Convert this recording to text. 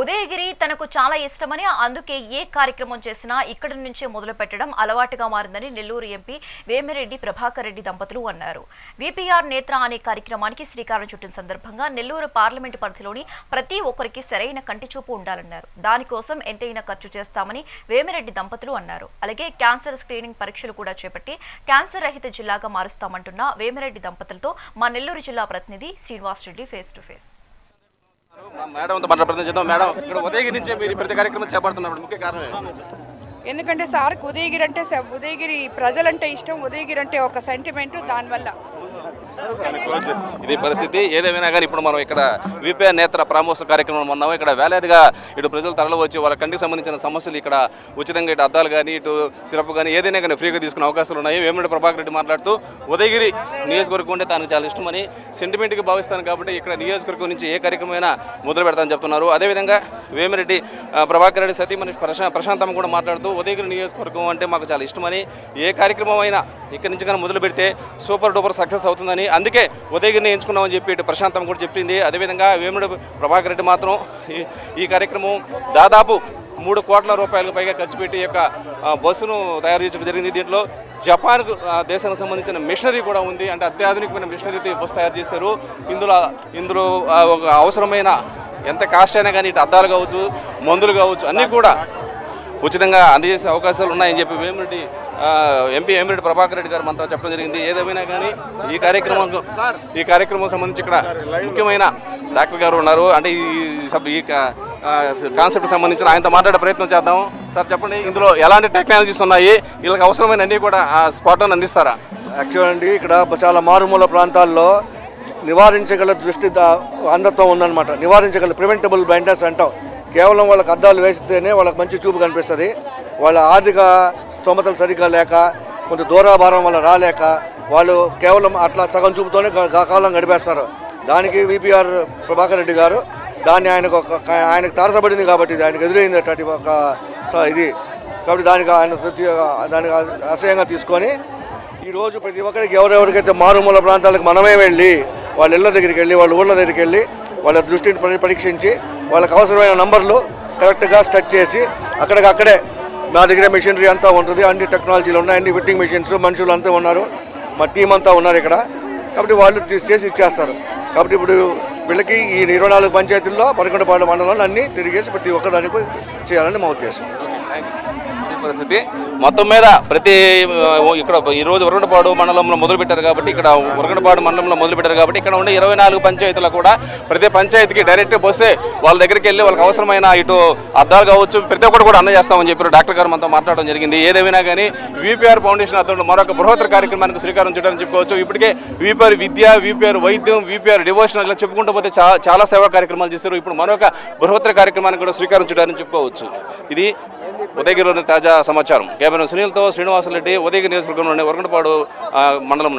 ఉదయగిరి తనకు చాలా ఇష్టమని అందుకే ఏ కార్యక్రమం చేసినా ఇక్కడి నుంచే మొదలు పెట్టడం అలవాటుగా మారిందని నెల్లూరు ఎంపీ వేమిరెడ్డి ప్రభాకర్ రెడ్డి దంపతులు అన్నారు. విపిఆర్ నేత్ర అనే కార్యక్రమానికి శ్రీకారం చుట్టిన సందర్భంగా నెల్లూరు పార్లమెంటు పరిధిలోని ప్రతి ఒక్కరికి సరైన కంటి చూపు ఉండాలన్నారు. దానికోసం ఎంతైనా ఖర్చు చేస్తామని వేమిరెడ్డి దంపతులు అన్నారు. అలాగే క్యాన్సర్ స్క్రీనింగ్ పరీక్షలు కూడా చేపట్టి క్యాన్సర్ రహిత జిల్లాగా మారుస్తామంటున్న వేమిరెడ్డి దంపతులతో మా నెల్లూరు జిల్లా ప్రతినిధి Srinivas Reddy face to face. మేడంతో మన ప్రతినిధిద్దాం మేడం ఇక్కడ ఉదయగిరి నుంచే మీరు ప్రతి కార్యక్రమం చేపడుతున్నప్పుడు ముఖ్య కారణం ఎందుకంటే సార్కి ఉదయగిరి అంటే స- ఉదయగిరి ప్రజలంటే ఇష్టం ఉదయగిరి అంటే ఒక సెంటిమెంట్ దానివల్ల. ఇది పరిస్థితి. ఏదేమైనా కానీ ఇప్పుడు మనం ఇక్కడ విపే నేత్ర ప్రామోత్సవ కార్యక్రమం ఉన్నాము. ఇక్కడ వేలాదిగా ఇటు ప్రజలు తరలి వచ్చి వాళ్ళ కంటికి సంబంధించిన సమస్యలు ఇక్కడ ఉచితంగా ఇటు అద్దాలు కానీ ఇటు సిరప్ కానీ ఏదైనా కానీ ఫ్రీగా తీసుకునే అవకాశాలు ఉన్నాయి. వేమిరెడ్డి ప్రభాకర్ రెడ్డి మాట్లాడుతూ ఉదయగిరి నియోజకవర్గం అంటే తనకు చాలా ఇష్టమని సెంటిమెంట్కి భావిస్తాను కాబట్టి ఇక్కడ నియోజకవర్గం నుంచి ఏ కార్యక్రమమైనా మొదలు పెడతానని చెప్తున్నారు. అదేవిధంగా వేమిరెడ్డి ప్రభాకర్ రెడ్డి సతీమణి ప్రశా ప్రశాంతమ్మ కూడా మాట్లాడుతూ ఉదయగిరి నియోజకవర్గం అంటే మాకు చాలా ఇష్టమని ఏ కార్యక్రమం అయినా ఇక్కడి నుంచి కానీ మొదలు పెడితే సూపర్ డూపర్ సక్సెస్ అవుతుందని అందుకే ఉదయగిరిని ఎంచుకున్నామని చెప్పి ఇటు ప్రశాంతం కూడా చెప్పింది. అదేవిధంగా వేముడు ప్రభాకర్ రెడ్డి మాత్రం ఈ ఈ కార్యక్రమం దాదాపు మూడు కోట్ల రూపాయలకు పైగా ఖర్చు పెట్టి యొక్క బస్సును తయారు చేయడం జరిగింది. దీంట్లో జపాన్ దేశానికి సంబంధించిన మిషనరీ కూడా ఉంది. అంటే అత్యాధునికమైన మిషనరీతో బస్సు తయారు చేశారు. ఇందులో ఇందులో ఒక అవసరమైన ఎంత కాస్ట్ అయినా కానీ ఇటు అద్దాలు కావచ్చు మందులు కావచ్చు అన్నీ కూడా ఉచితంగా అందజేసే అవకాశాలు ఉన్నాయని చెప్పి వేమిరెడ్డి ఎంపీ వేమిరెడ్డి ప్రభాకర్ రెడ్డి గారు మనతో చెప్పడం జరిగింది. ఏదేమైనా కానీ ఈ కార్యక్రమం ఈ కార్యక్రమం సంబంధించి ఇక్కడ ముఖ్యమైన డాక్టర్ గారు ఉన్నారు. అంటే ఈ సబ్ ఈ కా- కాన్సెప్ట్ సంబంధించిన ఆయనతో మాట్లాడే ప్రయత్నం చేద్దాం. సార్ చెప్పండి ఇందులో ఎలాంటి టెక్నాలజీస్ ఉన్నాయి? వీళ్ళకి అవసరమైన అన్నీ కూడా ఆ స్పాట్ అందిస్తారా? యాక్చువల్ అండి ఇక్కడ చాలా మారుమూల ప్రాంతాల్లో నివారించగల దృష్టి అంధత్వం ఉందన్నమాట. నివారించగల ప్రివెంటబుల్ బ్లైండ్నెస్ అంటాం. కేవలం వాళ్ళకి అద్దాలు వేస్తేనే వాళ్ళకి మంచి చూపు కనిపిస్తుంది. వాళ్ళ ఆర్థిక స్తోమతలు సరిగ్గా లేక కొంత దూరాభారం వల్ల రాలేక వాళ్ళు కేవలం అట్లా సగం చూపుతోనే కాలం గడిపేస్తారు. దానికి విపిఆర్ ప్రభాకర్ రెడ్డి గారు దాన్ని ఆయనకు ఒక ఆయనకు తారసపడింది కాబట్టి ఆయనకు ఎదురైంది అట్లాంటి ఒక స- ఇది. కాబట్టి దానికి ఆయన దానికి అసహ్యంగా తీసుకొని ఈరోజు ప్రతి ఒక్కరికి ఎవరెవరికైతే మారుమూల ప్రాంతాలకు మనమే వెళ్ళి వాళ్ళ ఇళ్ళ దగ్గరికి వెళ్ళి వాళ్ళ ఊళ్ళ దగ్గరికి వెళ్ళి వాళ్ళ దృష్టిని పరీక్షించి వాళ్ళకి అవసరమైన నంబర్లు కరెక్ట్గా స్టచ్ చేసి అక్కడికక్కడే మా దగ్గర మెషినరీ అంతా ఉంటుంది. అన్ని టెక్నాలజీలు ఉన్నాయి. అన్ని ఫిట్టింగ్ మెషిన్స్ మనుషులు అంతా ఉన్నారు. మా టీం అంతా ఉన్నారు ఇక్కడ. కాబట్టి వాళ్ళు చేసి ఇచ్చేస్తారు. కాబట్టి ఇప్పుడు వీళ్ళకి ఈ ఇరవై నాలుగు పంచాయతీల్లో పదకొండుపాడు మండలంలో అన్నీ తిరిగేసి ప్రతి ఒక్కదానికి చేయాలని మా ఉద్దేశం. పరిస్థితి. మొత్తం మీద ప్రతి ఇక్కడ ఈరోజు ఉరగడపాడు మండలంలో మొదలు పెట్టారు కాబట్టి ఇక్కడ ఉరగడపాడు మండలంలో మొదలు పెట్టారు కాబట్టి ఇక్కడ ఉండే ఇరవై నాలుగు పంచాయతీలు కూడా ప్రతి పంచాయతీకి డైరెక్ట్ బస్సే వాళ్ళ దగ్గరికి వెళ్ళి వాళ్ళకి అవసరమైన ఇటు అద్దాలు కావచ్చు ప్రతి ఒక్కటి కూడా అందజేస్తామని చెప్పారు డాక్టర్ గారు మనతో మాట్లాడడం జరిగింది. ఏదేమైనా కానీ విపిఆర్ ఫౌండేషన్ అతను మరొక బృహత్తర కార్యక్రమానికి శ్రీకారం చుట్టారని చెప్పుకోవచ్చు. ఇప్పటికే విపిఆర్ విద్య విపిఆర్ వైద్యం విపిఆర్ డివోషన్ ఇలా చెప్పుకుంటూ పోతే చాలా సేవా కార్యక్రమాలు చేశారు. ఇప్పుడు మరొక బృహత్తర కార్యక్రమానికి కూడా శ్రీకారం చుట్టారని చెప్పుకోవచ్చు. ఇది ఉదయగిరిలోని తాజా సమాచారం. కేవలం సునీల్తో శ్రీనివాసరెడ్డి ఉదయగిరి నియోజకవర్గంలోని వరగంటపాడు మండలం